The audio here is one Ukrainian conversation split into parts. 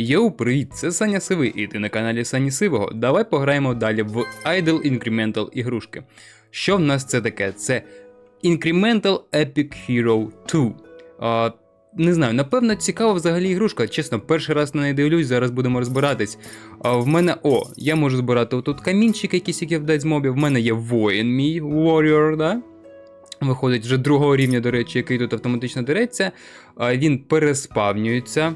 Йоу, привіт, це Саня Сивий, і ти на каналі Сані Сивого. Давай пограємо далі в Idle Incremental ігрушки. Що в нас це таке? Це Incremental Epic Hero 2. А, не знаю, напевно, цікава взагалі ігрушка. Чесно, перший раз на неї дивлюсь, зараз будемо розбиратись. А, в мене, о, я можу збирати тут камінчик, якийсь, який вдасть з мобів. В мене є воїн, мій Warrior, да? Виходить вже другого рівня, до речі, який тут автоматично дереться. Він переспавнюється.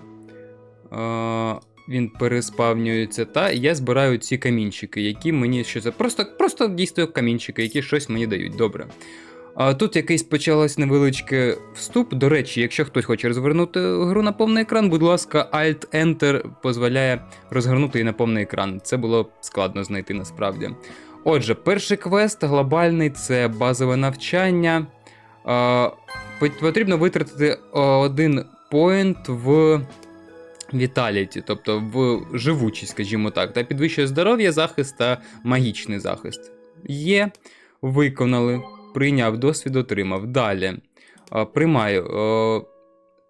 Він переспавнюється, та я збираю ці камінчики, які мені що це. Просто, просто дійсно камінчики, які щось мені дають. Добре. А тут якийсь почалось невеличкий вступ. До речі, якщо хтось хоче розвернути гру на повний екран, будь ласка, Alt-Enter дозволяє розгорнути її на повний екран. Це було складно знайти насправді. Отже, перший квест глобальний це базове навчання. Потрібно витратити один поінт в Vitality, тобто в живучість, скажімо так, та підвищує здоров'я, захист та магічний захист. Є, виконали, прийняв досвід, отримав. Далі. Приймаю.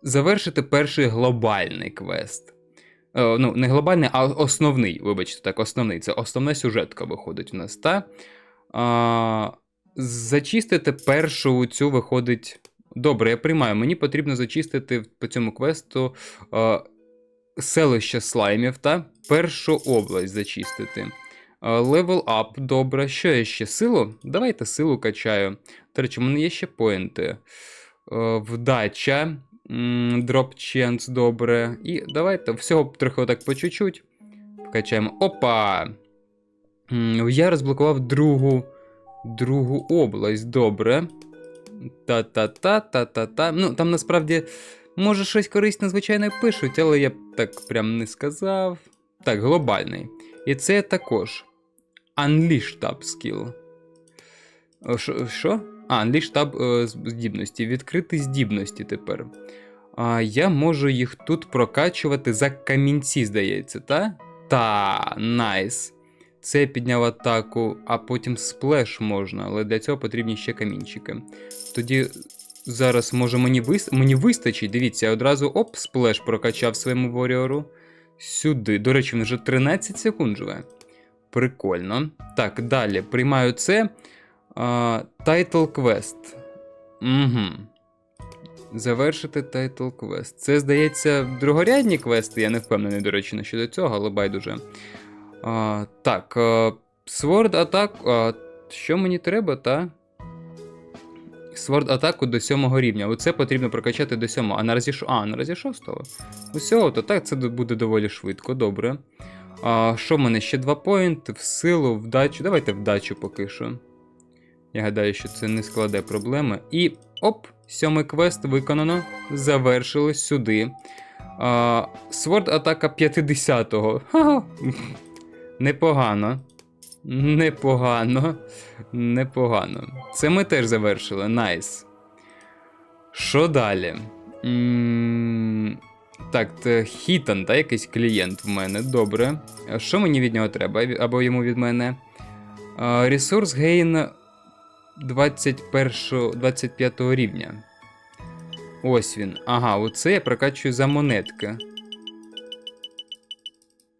Завершити перший глобальний квест. Ну, не глобальний, а основний, вибачте, так, основний. Це основна сюжетка виходить у нас. Та? Зачистити першу цю виходить. Добре, я приймаю. Мені потрібно зачистити по цьому квесту селище слаймів та першу область зачистити. Левел ап, добре. Що я ще? Силу? Давайте силу качаю. До речі, у мене є ще поінти. Е, Вдача. Дроп ченс, добре. І давайте всього трохи отак по чуть-чуть. Вкачаємо. Опа! Я розблокував другу, другу область. Добре. Та-та-та, та-та-та. Ну, там насправді, може, щось корисне, звичайно, пишуть, але я б так прям не сказав. Так, глобальний. І це також. Unleash Tab Skill. Що? А, Unleash Tab е, здібності. Відкрити здібності тепер. А, я можу їх тут прокачувати за камінці, здається, та? Та, найс. Це підняв атаку, а потім сплеш можна, але для цього потрібні ще камінчики. Тоді зараз може мені вис... мені вистачить. Дивіться, я одразу оп, сплеш прокачав своєму воріору. Сюди. До речі, він вже 13 секунд живе. Прикольно. Так, далі. Приймаю це. Title Quest. Угу. Завершити тайтл квест. Це, здається, другорядні квести, я не впевнений, до речі, на щодо цього, але байдуже. А, так, а, Sword Attack. А, що мені треба, та? Sword атаку до сьомого рівня. Оце потрібно прокачати до сьомого. А наразі шо- а, наразі шостого. Усього, то так, це буде доволі швидко, добре. А, що в мене ще два поінти, в силу, вдачу. Давайте вдачу поки що. Я гадаю, що це не складе проблеми. І оп, сьомий квест виконано. Завершили сюди. А, Sword атака 50-го. Ха-ха. Непогано. Непогано. Непогано. Це ми теж завершили. Найс. Що далі? м так, Хітан, та якийсь клієнт в мене. Добре. Що мені від нього треба? Або йому від мене? Ресурс гейн 21, 25 рівня. Ось він. Ага, оце я прокачую за монетки.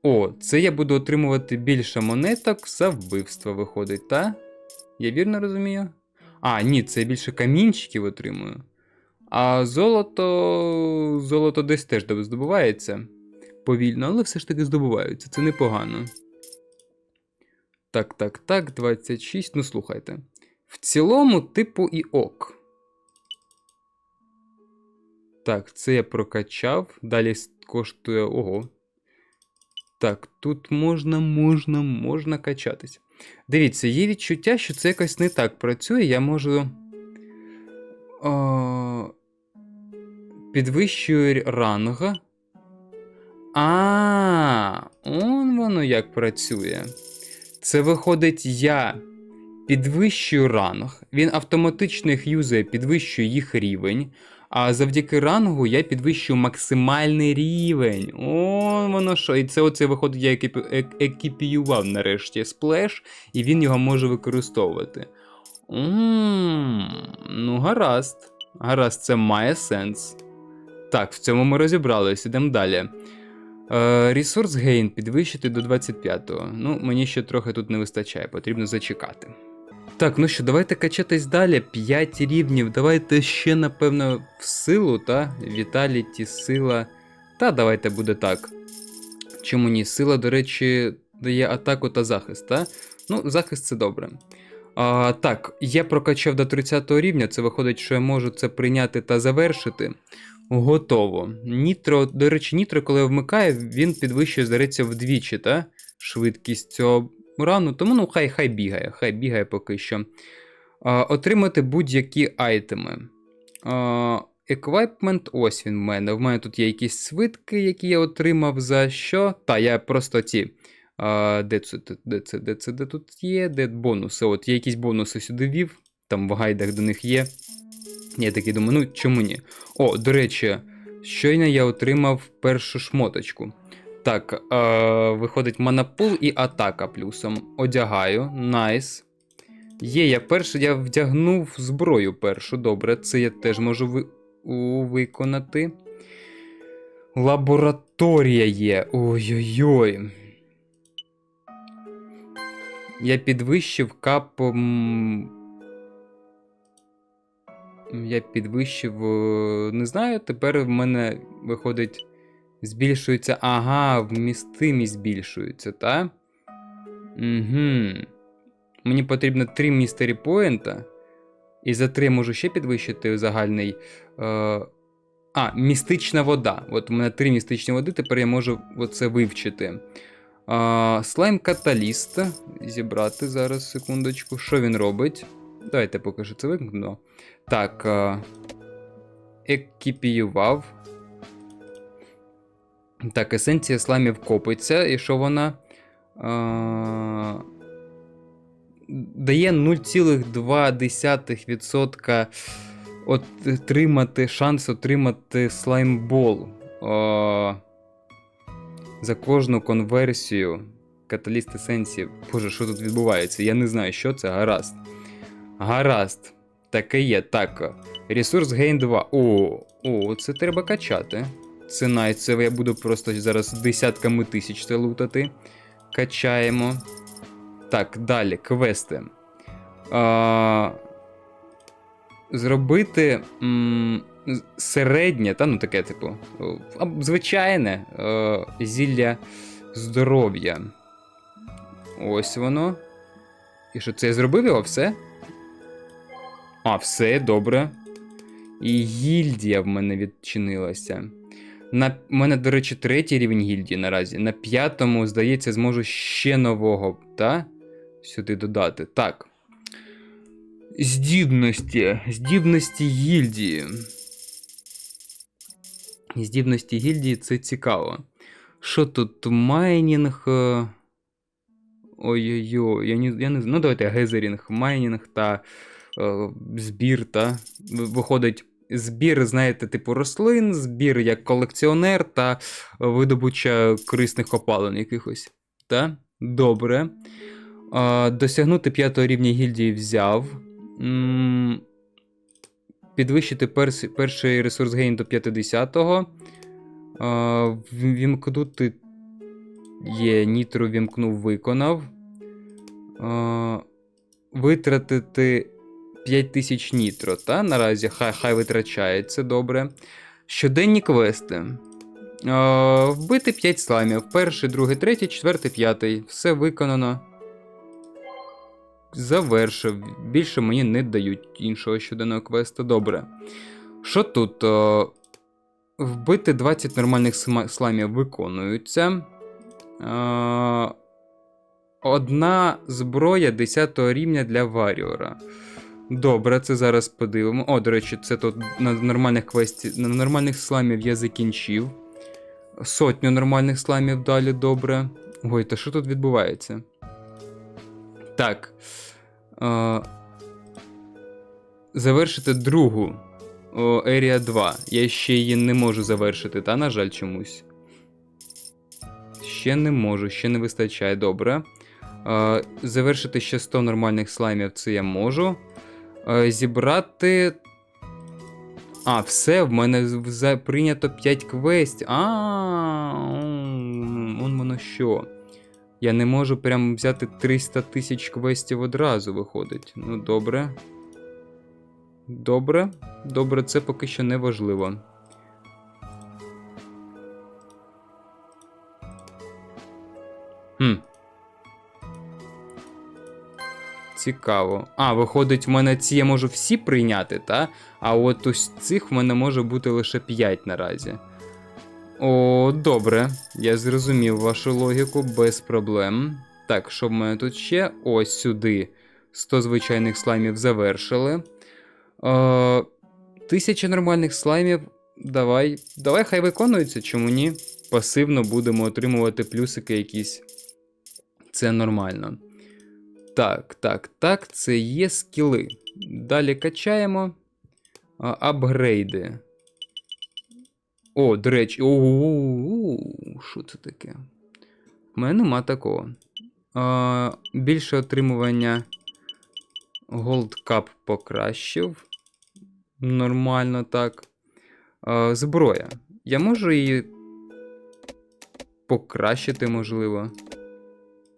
О, це я буду отримувати більше монеток за вбивство, виходить, та? Я вірно розумію? А, ні, це я більше камінчиків отримую. А золото. Золото десь теж здобувається. Повільно, але все ж таки здобуваються. Це непогано. Так, так, так, 26. Ну слухайте. В цілому, типу, і ок. Так, це я прокачав. Далі коштує. Ого. Так, тут можна, можна, можна качатись. Дивіться, є відчуття, що це якось не так працює. Я можу. О, підвищую ранг. А, он воно як працює. Це виходить, я підвищую ранг, він автоматично їх юзає, підвищує їх рівень. А завдяки рангу я підвищую максимальний рівень. О, воно що. І це оце виходить, я екіпі... ек- екіпіював нарешті сплеш, і він його може використовувати. Ммм, ну гаразд. Гаразд, це має сенс. Так, в цьому ми розібрались, ідемо далі. Е, Resource Gain підвищити до 25-го. Ну, мені ще трохи тут не вистачає, потрібно зачекати. Так, ну що, давайте качатись далі. 5 рівнів. Давайте ще, напевно, в силу, та? Віталіті, сила. Та давайте буде так. Чому ні? Сила, до речі, дає атаку та захист, та? Ну, захист це добре. А, так, я прокачав до 30 рівня, це виходить, що я можу це прийняти та завершити. Готово. Нітро, до речі, нітро, коли вмикає, він підвищує, здається, вдвічі, та? Швидкість цього рану. Тому ну, хай хай бігає, хай бігає поки що. А, отримати будь-які айтеми. А, Equipment, ось він в мене. В мене тут є якісь свитки, які я отримав за що. Та, я просто ці. А, де, це, де це, де це, де тут є? Де бонуси? От я якісь бонуси сюди вів, там в гайдах до них є. Я такий думаю, ну чому ні? О, до речі, щойно я отримав першу шмоточку. Так, е, виходить манапул і атака плюсом. Одягаю. Найс. Є, я перший, я вдягнув зброю першу. Добре, це я теж можу ви, у, виконати. Лабораторія є. Ой-ой-ой. Я підвищив капом. Я підвищив. е, Не знаю, тепер в мене виходить. Збільшується. Ага, вмістимість збільшується, так? Угу. Мені потрібно 3 містері поінта. І за 3 можу ще підвищити загальний. Е... А, містична вода. От у мене 3 містичні води, тепер я можу оце вивчити. А, слайм каталіст. Зібрати зараз, секундочку. Що він робить? Давайте поки що це вимкну. Так. А... Екіпіював. Так, есенція сламів копиться, і що вона. А... Дає 0,2% отримати шанс отримати слаймбол. А... За кожну конверсію каталіст есенції. Боже, що тут відбувається? Я не знаю, що це. Гаразд. Гаразд. Таке є. Так. Ресурс Gain 2. О, о, це треба качати. Це най, я буду просто зараз десятками тисяч це лутати. Качаємо. Так, далі, квести. А, зробити м, середнє, та ну таке, типу, о, а, звичайне е, зілля здоров'я. Ось воно. І що це я зробив його все? А, все, добре. І гільдія в мене відчинилася. На у мене, до речі, третій рівень гільдії наразі. На п'ятому, здається, зможу ще нового, та? Сюди додати. Так. Здібності. Здібності гільдії. Здібності гільдії це цікаво. Що тут? Майнінг. е, Ой-ой-ой, я не, я не знаю. Ну, давайте гезерінг, майнінг та е, збір, та. Виходить, збір, знаєте, типу рослин, збір як колекціонер та видобуча корисних копалин якихось. Та? Добре. Е, досягнути п'ятого рівня гільдії взяв. М, Підвищити перс, перший ресурс гейн до 50-го. Е, вімкнути Є, нітро вімкнув, виконав. Е, витратити 5000 нітро, та? Наразі хай, хай витрачається добре. Щоденні квести. Е, вбити 5 сламів. Перший, другий, третій, четвертий, п'ятий. Все виконано. Завершив. Більше мені не дають іншого щоденного квесту. Добре. Що тут? Е, вбити 20 нормальних сламів виконуються. Е, Одна зброя 10 рівня для Варіора. Добре, це зараз подивимо. О, до речі, це тут на нормальних квесті, на нормальних сламів я закінчив. Сотню нормальних сламів далі добре. Ой, та що тут відбувається? Так. Е, завершити другу. Area 2. Я ще її не можу завершити, та, на жаль, чомусь. Ще не можу, ще не вистачає. Добре. Е, завершити ще 100 нормальних слаймів, це я можу. Е, зібрати. А, все, в мене прийнято 5 квестів. А, напевно, що. Я не можу прям взяти 300 тисяч квестів одразу, виходить. Ну, добре. Добре. Добре, це поки що не важливо. Хм. Цікаво. А, виходить, в мене ці я можу всі прийняти, та? А от ось цих в мене може бути лише 5 наразі. О, добре. Я зрозумів вашу логіку без проблем. Так, що в мене тут ще? Ось сюди. 100 звичайних слаймів завершили. Е, тисяча нормальних слаймів. Давай. Давай хай виконується, чому ні? Пасивно будемо отримувати плюсики якісь. Це нормально. Так, так, так, це є скіли. Далі качаємо. А, апгрейди. О, до речі, що це таке? У мене нема такого. А, більше отримування Cup покращив. Нормально так. А, зброя. Я можу її покращити, можливо.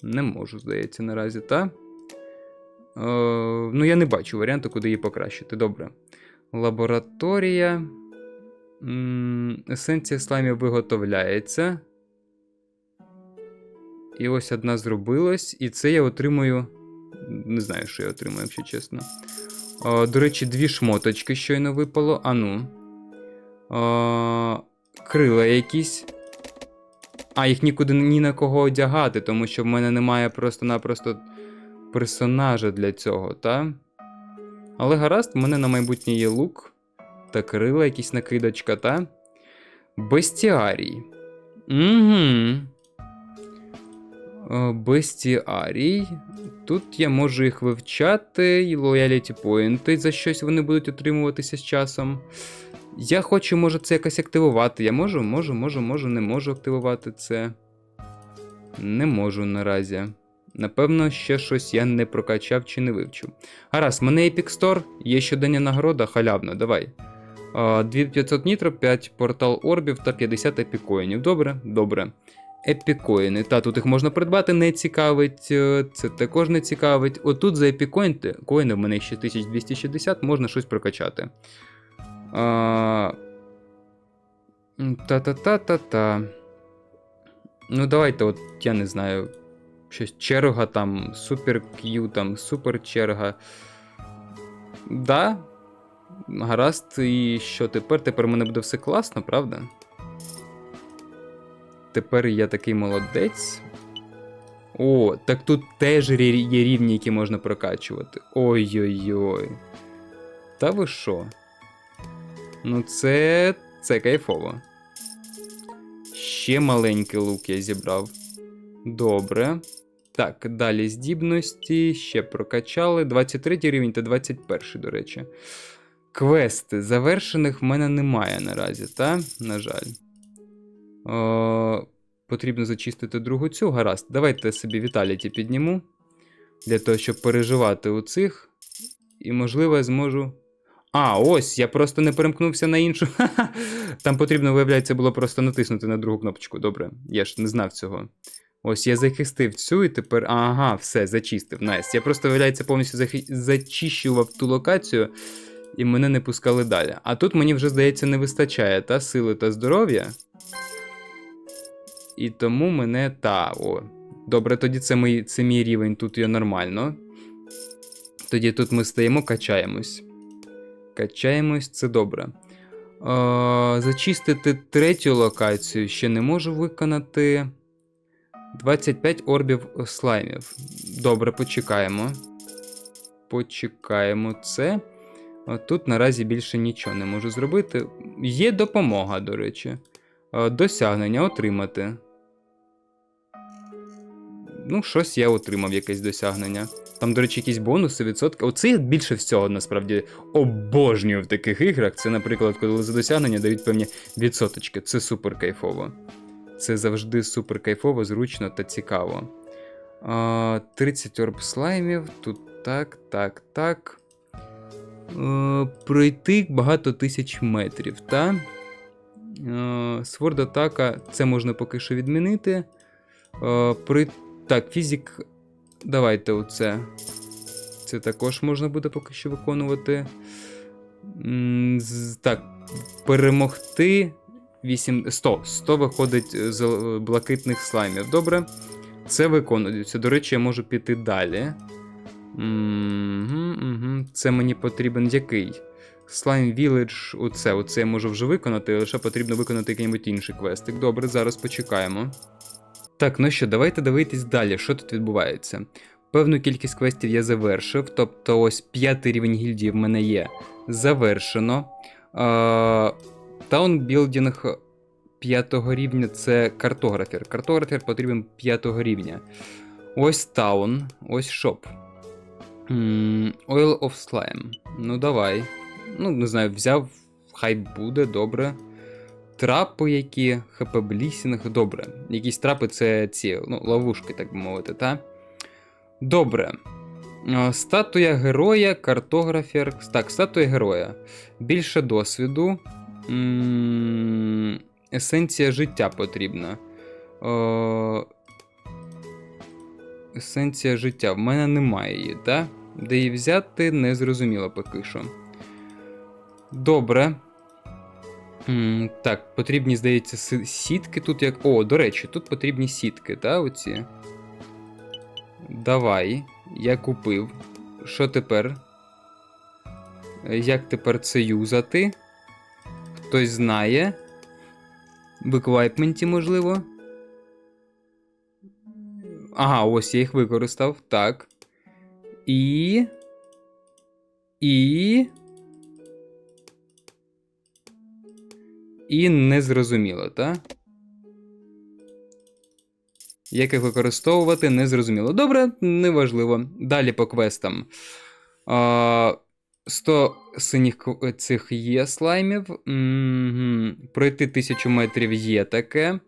Не можу, здається, наразі, та? Е, ну, я не бачу варіанту, куди її покращити. Добре. Лабораторія. Есенція слаймів виготовляється. І ось одна зробилась. І це я отримую. Не знаю, що я отримую, якщо чесно. Е, до речі, дві шмоточки щойно випало. Ану. Е, крила якісь. А, їх нікуди ні на кого одягати, тому що в мене немає просто-напросто персонажа для цього, та? Але гаразд, в мене на майбутнє є лук та крила, якісь накидочка, та? Бестіарій. Угу. Бестіарій. Тут я можу їх вивчати, і лояліті поінти за щось вони будуть отримуватися з часом. Я хочу, може, це якось активувати. Я можу, можу, можу, можу, не можу активувати це. Не можу наразі. Напевно, ще щось я не прокачав чи не вивчив. Гаразд, мене Epic Store, є щоденна нагорода, халявно, давай. 2500 нітро, 5 портал орбів та 50 епікоїнів. Добре, добре. Епікоїни. Та тут їх можна придбати, не цікавить. е, Це також не цікавить. Отут за епікоїн, коїни в мене ще 1260, можна щось прокачати. Та-та-та-та-та. Ну, давайте, от, я не знаю. Щось черга там, супер Q, там, супер черга. Да. Гаразд, і що тепер? Тепер мене буде все класно, правда? Тепер я такий молодець. О, так тут теж є рівні, які можна прокачувати. Ой-ой-ой. Та ви що? Ну, це. це кайфово. Ще маленький лук я зібрав. Добре. Так, далі здібності, ще прокачали. 23 рівень та 21, до речі. Квести. Завершених в мене немає наразі, та? На жаль. О, потрібно зачистити другу цю. Гаразд. Давайте собі Віталіті підніму. Для того, щоб переживати у цих. І, можливо, я зможу. А, ось, я просто не перемкнувся на іншу. Там потрібно, виявляється, було просто натиснути на другу кнопочку. Добре, я ж не знав цього. Ось я захистив цю і тепер. Ага, все, зачистив. Найс. Я просто, виявляється, повністю захи... зачищував ту локацію, і мене не пускали далі. А тут мені вже, здається, не вистачає та сили та здоров'я. І тому мене та. О. Добре, тоді це мій, це мій рівень, тут є нормально. Тоді тут ми стаємо, качаємось. Качаємось, це добре. Е, зачистити третю локацію ще не можу виконати. 25 орбів слаймів. Добре, почекаємо. Почекаємо це. Тут наразі більше нічого не можу зробити. Є допомога, до речі. Е, Досягнення отримати. Ну, щось я отримав, якесь досягнення. Там, до речі, якісь бонуси, відсотки. Оце більше всього насправді обожнюю в таких іграх. Це, наприклад, коли за досягнення дають певні відсоточки. Це супер кайфово. Це завжди супер кайфово, зручно та цікаво. 30 орб слаймів. Тут так, так, так. Пройти багато тисяч метрів, та? Сворд атака, це можна поки що відмінити. При... Так, фізик. Давайте оце. Це також можна буде поки що виконувати. Так, перемогти 8... 100. 100 виходить з е, блакитних слаймів. Добре. Це виконується. До речі, я можу піти далі. Угу, угу. Це мені потрібен який? Slime Village, оце, оце я можу вже виконати, лише потрібно виконати який-небудь інший квестик. Добре, зараз почекаємо. Так, ну що, давайте дивитись далі, що тут відбувається. Певну кількість квестів я завершив, тобто ось п'ятий рівень гільдії в мене є завершено. Таунбілдінг п'ятого рівня це картографер. Картографер потрібен п'ятого рівня. Ось таун, ось шоп. Oil of Slime. Ну, давай. Ну, не знаю, взяв, хай буде, добре. Трапи які, хп блісінг, добре. Якісь трапи це ці, ну, ловушки, так би мовити, та? Добре. Е, Статуя героя, картографер. Так, статуя героя. Більше досвіду. Есенція життя потрібна. Есенція життя. В мене немає її, так? Де її взяти, не зрозуміло поки що. Добре. Так, потрібні, здається, сітки тут як. О, до речі, тут потрібні сітки, так, оці. Давай. Я купив. Що тепер? Як тепер це юзати? Хтось знає. В еквайпменті, можливо. Ага, ось я їх використав. Так. І. І. І незрозуміло, так? Як їх використовувати, незрозуміло. Добре, неважливо. Далі по квестам. А, 100 синіх цих є слаймів. Мгм. Пройти 1000 метрів є таке.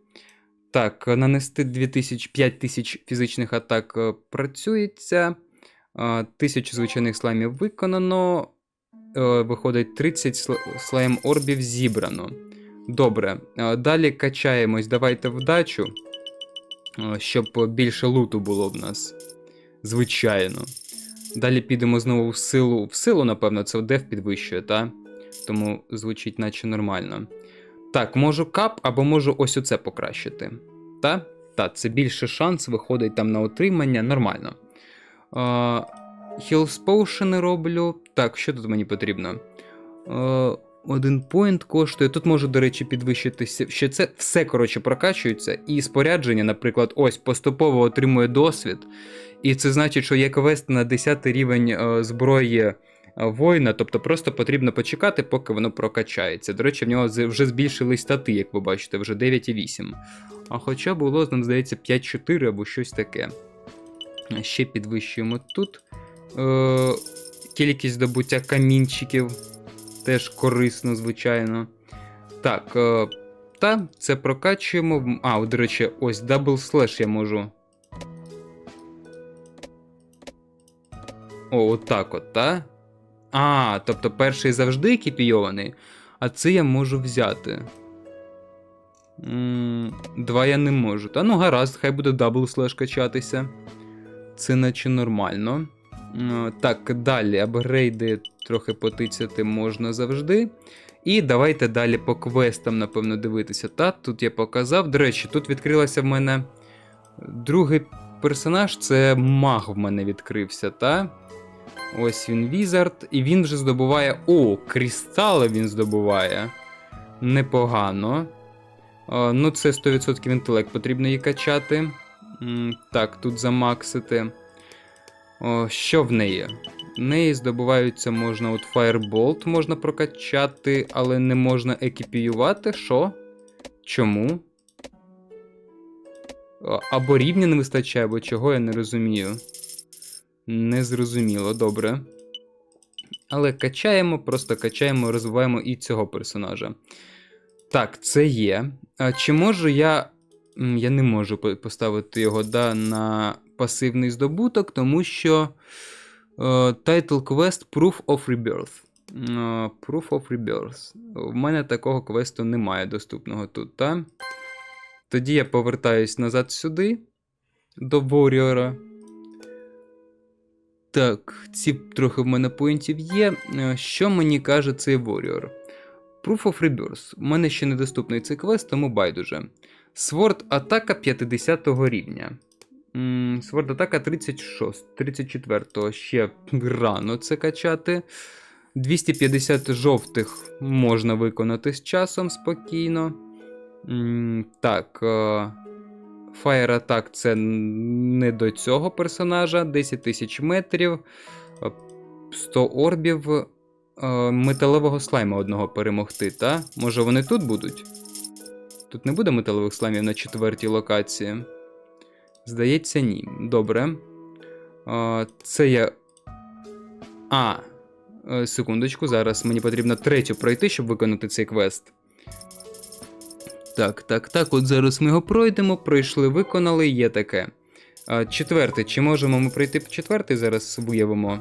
Так, нанести 2000, 5000 фізичних атак е, працюється. 1000 звичайних слаймів виконано. Е, Виходить 30 сл- слайм орбів зібрано. Добре. Е, Далі качаємось. Давайте вдачу. е, Щоб більше луту було в нас. Звичайно. Далі підемо знову в силу. В силу, напевно, це деф підвищує, та? Тому звучить наче нормально. Так, можу кап або можу ось оце покращити. Та? Та, це більше шанс виходить там на отримання. Нормально. Potion роблю. Так, що тут мені потрібно? Е, один поінт коштує. Тут можу, до речі, підвищитися. Ще це все, коротше, прокачується. І спорядження, наприклад, ось поступово отримує досвід. І це значить, що є квест на 10 рівень е, зброї е, воїна, тобто просто потрібно почекати, поки воно прокачається. До речі, в нього вже збільшились стати, як ви бачите, вже 9,8. А хоча було, нам здається, 5,4 або щось таке. Ще підвищуємо тут. Е, кількість здобуття камінчиків. Теж корисно, звичайно. Так, е, та, це прокачуємо. А, до речі, ось дабл слеш я можу. О, отак от, та? А, тобто перший завжди екіпійований, а це я можу взяти. М, Два я не можу. Та ну гаразд, хай буде дабл слеш качатися. Це наче нормально. Так, далі апгрейди трохи потицяти можна завжди. І давайте далі по квестам, напевно, дивитися. Та, тут я показав. До речі, тут відкрилася в мене другий персонаж це маг в мене відкрився, та? Ось він Візард, і він вже здобуває. О, крістали він здобуває. Непогано. Е, ну, це 100% інтелект, потрібно її качати. Так, тут замаксити. О, що в неї? В неї здобуваються можна от Firebolt можна прокачати, але не можна екіпіювати. Що? Чому? Або рівня не вистачає, або чого я не розумію. Незрозуміло, добре. Але качаємо, просто качаємо, розвиваємо і цього персонажа. Так, це є. А чи можу я. Я не можу поставити його да, на пасивний здобуток, тому що е, Title Quest Proof of Rebirth. Е, Proof of Rebirth. В мене такого квесту немає доступного тут, та? Тоді я повертаюсь назад сюди. до Warrior. Так, ці трохи в мене поінтів є. Е, Що мені каже цей Warrior? Proof of Rebirth. У мене ще недоступний цей квест, тому байдуже. Sword атака 50 рівня. Sword атака 36, 34 ще рано це качати. 250 жовтих можна виконати з часом спокійно. Так. Е, Fire Attack це не до цього персонажа. 10 тисяч метрів, е, 100 орбів. е, Металевого слайма одного перемогти, та? Може вони тут будуть? Тут не буде металевих слаймів на четвертій локації. Здається, ні. Добре. Е, Це я. А. е, Секундочку, зараз мені потрібно третю пройти, щоб виконати цей квест. Так, так, так, от зараз ми його пройдемо, пройшли, виконали, є таке. А, четвертий, чи можемо ми пройти по четвертий? Зараз виявимо,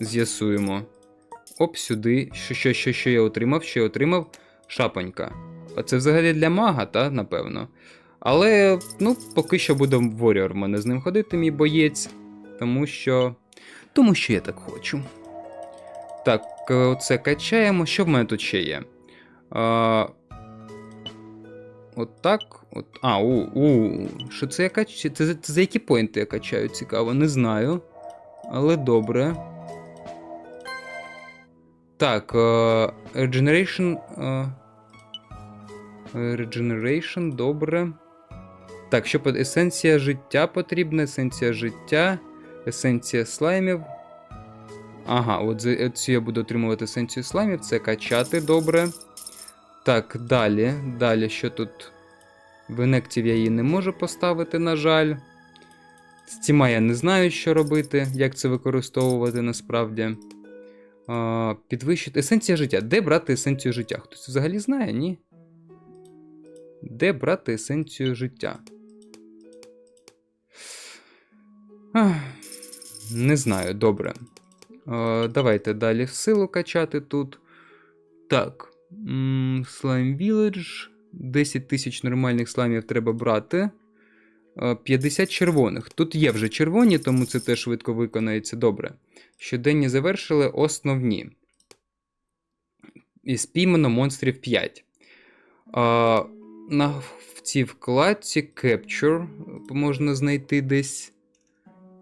з'ясуємо. Оп, сюди. Що, що, що, що я отримав? Що я отримав? Шапонька. А це взагалі для мага, та, напевно. Але, ну, поки що буде Warrior в мене з ним ходити, мій боєць. Тому що. Тому що я так хочу. Так, е, оце качаємо. Що в мене тут ще є? А, От так. От, а, у, у. Що це я качаю? Це, це за які поінти я качаю? Цікаво, не знаю. Але добре. Так, е, Regeneration. е, Regeneration, добре. Так, що по- есенція життя потрібна, есенція життя, есенція слаймів. Ага, от цю я буду отримувати есенцію слаймів, це качати добре. Так, далі. Далі, що тут? Венектів я її не можу поставити, на жаль. З цими я не знаю, що робити, як це використовувати насправді. А, підвищити. Есенція життя. Де брати есенцію життя? Хтось взагалі знає, ні? Де брати есенцію життя? Ах, не знаю, добре. А, давайте далі силу качати тут. Так. М, Slime Village. 10 тисяч нормальних слаймів треба брати. Е, 50 червоних. Тут є вже червоні, тому це теж швидко виконається добре. Щоденні завершили основні. І спіймано монстрів 5. А, на в цій вкладці Capture можна знайти десь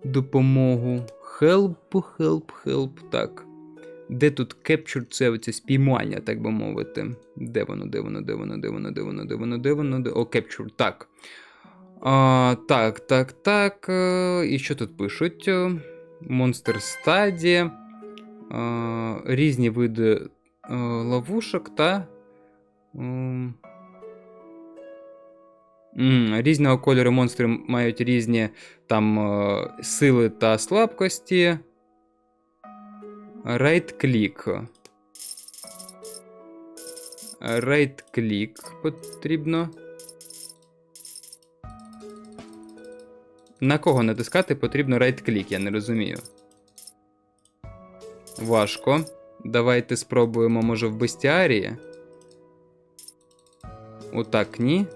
допомогу. Help, help, help. Так. Де тут Capture це оце спіймання, так би мовити. Де воно, де воно, де воно, де воно, де воно, де воно, де воно, де. О, Capture, так. А, так, так, так. е, І що тут пишуть? Monster Study. А, різні види е, ловушок та. ем, м, Різного кольору монстри мають різні там е, сили та слабкості. Right click. Right click потрібно. На кого натискати потрібно right click, я не розумію. Важко. Давайте спробуємо, може, в бестіарії. Отак, ні.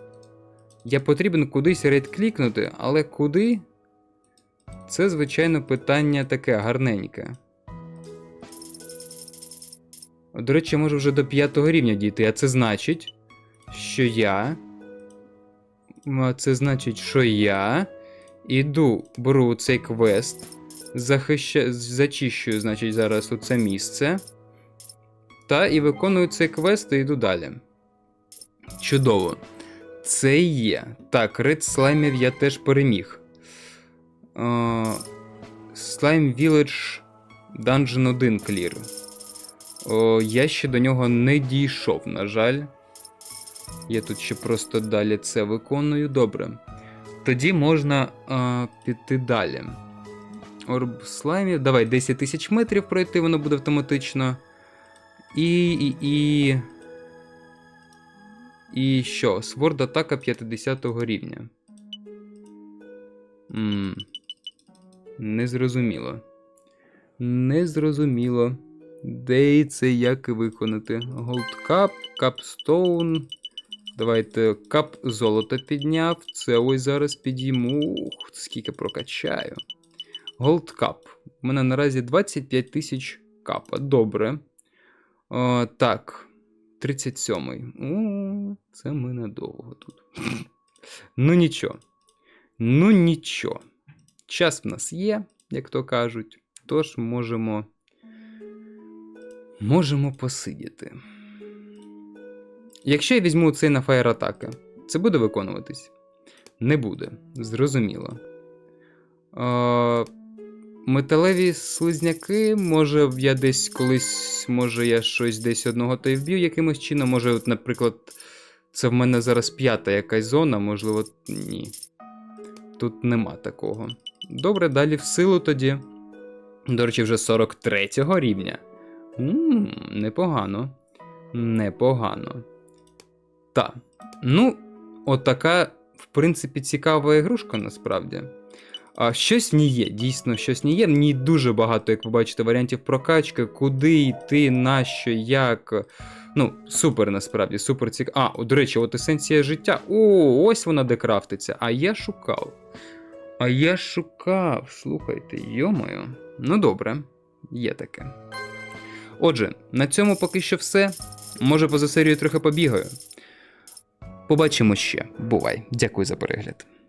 Я потрібен кудись рейд-клікнути, але куди? Це, звичайно, питання таке гарненьке. До речі, я можу вже до п'ятого рівня дійти, а це значить, що я. А Це значить, що я іду, беру цей квест, захища... зачищую, значить, зараз оце місце. Та і виконую цей квест і йду далі. Чудово. Це є. Так, рид слаймів я теж переміг. Слайм Village Dungeon 1 Clear. О, я ще до нього не дійшов, на жаль. Я тут ще просто далі це виконую. Добре. Тоді можна а, піти далі. Орб слаймів. Давай 10 тисяч метрів пройти, воно буде автоматично. І. і, і... І що? Сворд атака 50 рівня. Ммм. Незрозуміло. Давайте кап золота підняв. Це ось зараз підійму. Ух, скільки прокачаю. Голд кап. У мене наразі 25 тисяч капа. Добре. О, так. 37-й. О, це ми надовго тут. ну нічого. Ну нічого. Час в нас є, як то кажуть. Тож можемо. Можемо посидіти. Якщо я візьму цей на фаєр атаки, це буде виконуватись? Не буде. Зрозуміло. Е, металеві слизняки, може, я десь колись, може, я щось десь одного то вб'ю якимось чином. Може, от, наприклад, це в мене зараз п'ята якась зона, можливо, ні. Тут нема такого. Добре, далі в силу тоді. До речі, вже 43 рівня. Ммм, непогано. Непогано. Та. Ну, отака, в принципі, цікава ігрушка насправді. А щось в ній є, дійсно, щось в ній є. В ній дуже багато, як ви бачите, варіантів прокачки, куди йти, на що, як. Ну, супер насправді, супер цікаво. А, до речі, от есенція життя. О, ось вона де крафтиться. А я шукав. А я шукав. Слухайте, йомою. Ну добре, є таке. Отже, на цьому поки що все. Може, поза серію трохи побігаю. Побачимо ще. Бувай. Дякую за перегляд.